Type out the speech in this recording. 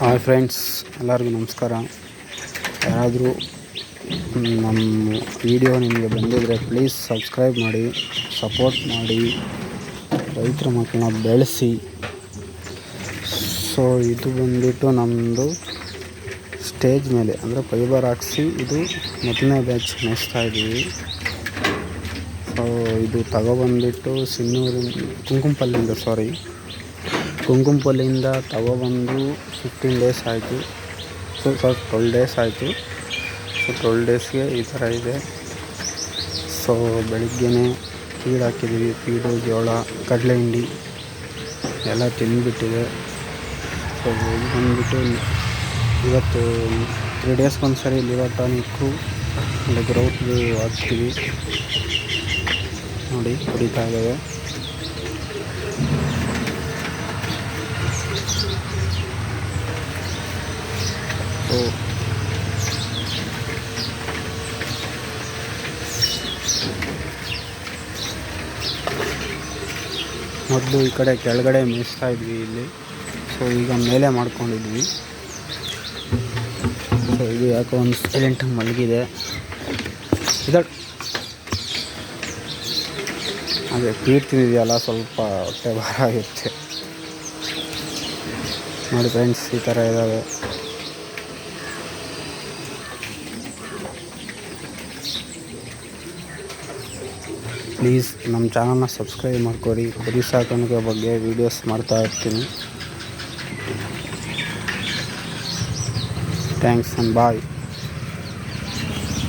Hi friends, ಎಲ್ಲರಿಗೂ ನಮಸ್ಕಾರ. ಯಾರಾದರೂ ನಮ್ಮ ವಿಡಿಯೋ ನಿಮಗೆ ಬಂದಿದ್ದರೆ ಪ್ಲೀಸ್ ಸಬ್ಸ್ಕ್ರೈಬ್ ಮಾಡಿ ಸಪೋರ್ಟ್ ಮಾಡಿ, ರೈತರ ಮಕ್ಕಳನ್ನ ಬೆಳೆಸಿ. ಸೊ ಇದು ಬಂದ್ಬಿಟ್ಟು ನಮ್ಮದು ಸ್ಟೇಜ್ ಮೇಲೆ, ಅಂದರೆ ಫೈಬರ್ ಹಾಕ್ಸಿ ಇದು ಮೊದಲನೇ ಬ್ಯಾಚ್ ಮೇಯಿಸ್ತಾ ಇದ್ದೀವಿ. ಸೊ ಇದು ತಗೊಬಂದ್ಬಿಟ್ಟು ಸಿನ್ನೂರಿನ ಕುಂಕುಮಪಲ್ಲಿಂದ ಸಾರಿ ಕುಂಕುಮಪಲ್ಲಿಂದ ತಗೊಬಂದು ಫಿಫ್ಟೀನ್ ಡೇಸ್ ಆಯಿತು. ಸೊ ಸ್ವಲ್ಪ ಟ್ವೆಲ್ ಡೇಸ್ ಆಯಿತು. ಸೊ ಟ್ವೆಲ್ ಡೇಸ್ಗೆ ಈ ಥರ ಇದೆ. ಸೊ ಬೆಳಿಗ್ಗೆನೇ ಫೀಡ್ ಹಾಕಿದ್ದೀವಿ ಫೀಡು ಜೋಳ, ಕಡಲೆ ಹಿಂಡಿ ಎಲ್ಲ ತಿಂದುಬಿಟ್ಟಿದೆ. ಸೊ ಬಂದುಬಿಟ್ಟು ಇವತ್ತು ತ್ರೀ ಡೇಸ್ಗೆ ಒಂದು ಸರಿ ಲಿವರ್ ಟಾನಿಕ್ಕು ಗ್ರೌತ್ದು ಹಾಕ್ತೀವಿ. ನೋಡಿ, ಕುಡಿತಾ ಇದ್ದಾವೆ. ಸೊ ಮೊದಲು ಈ ಕಡೆ ಕೆಳಗಡೆ ಮೇಯಿಸ್ತಾ ಇದ್ವಿ ಇಲ್ಲಿ. ಸೊ ಈಗ ಮೇಲೆ ಮಾಡ್ಕೊಂಡಿದ್ವಿ. ಸೊ ಇದು ಯಾಕೋ ಒಂದು ಸೈಲೆಂಟಾಗಿ ಮಲಗಿದೆ. ಇದು ಅದೇ ಪೀಟ್ ತಿಂದಿದೆಯಲ್ಲ, ಸ್ವಲ್ಪ ಹೊಟ್ಟೆ ಭಾರ ಆಗಿರುತ್ತೆ ನೋಡಿ ಫ್ರೆಂಡ್ಸ್ ಈ ಥರ ಇದ್ದಾವೆ ಪ್ಲೀಸ್ ನಮ್ಮ ಚಾನಲ್ನ ಸಬ್ಸ್ಕ್ರೈಬ್ ಮಾಡ್ಕೊಡಿ. ಕುರಿ ಸಾಕಾಣಿಕೆ ಬಗ್ಗೆ ವೀಡಿಯೋಸ್ ಮಾಡ್ತಾ ಇರ್ತೀನಿ. Thanks and bye